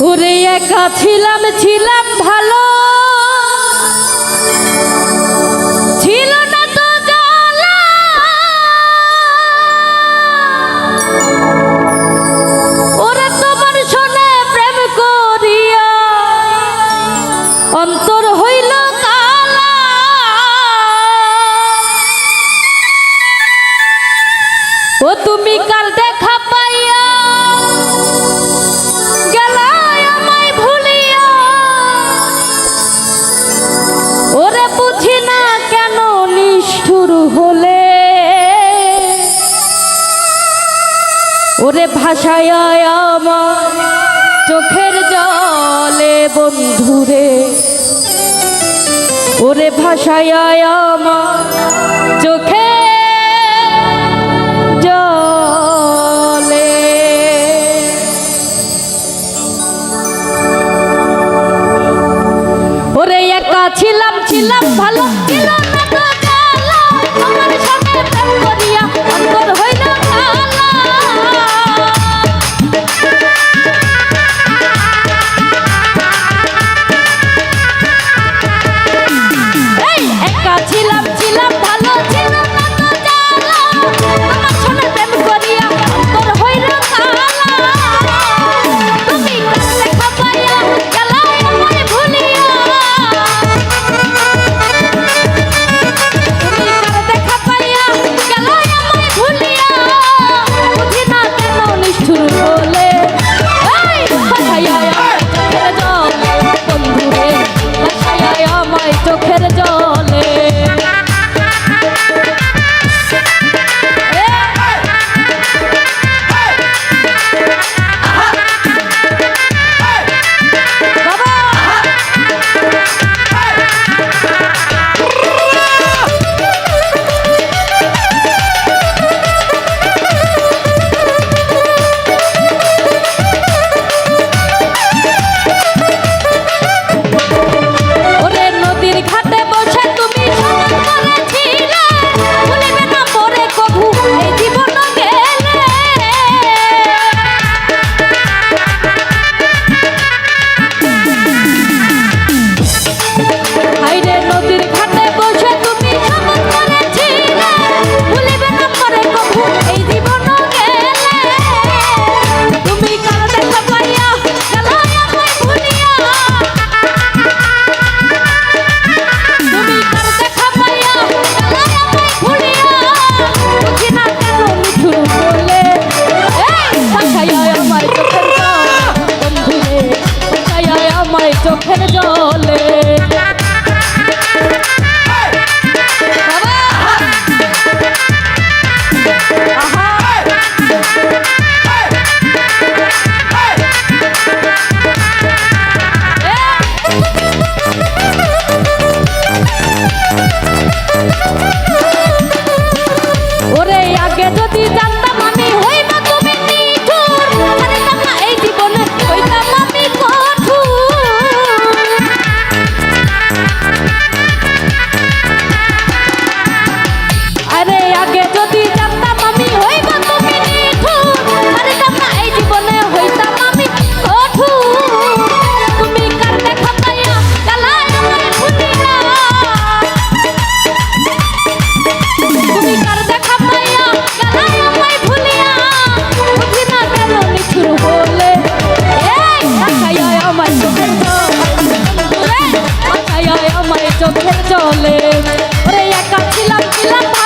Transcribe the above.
ওরে একা ছিলাম ছিলাম ভালো। ওরে ভাষায় আমার চোখের জলে বন্ধুরে ওরে ভাষায় আমার চোখে জলে। ওরে একা ছিলাম ছিলাম ভালো love. যদি বলে ওরে ছিলাম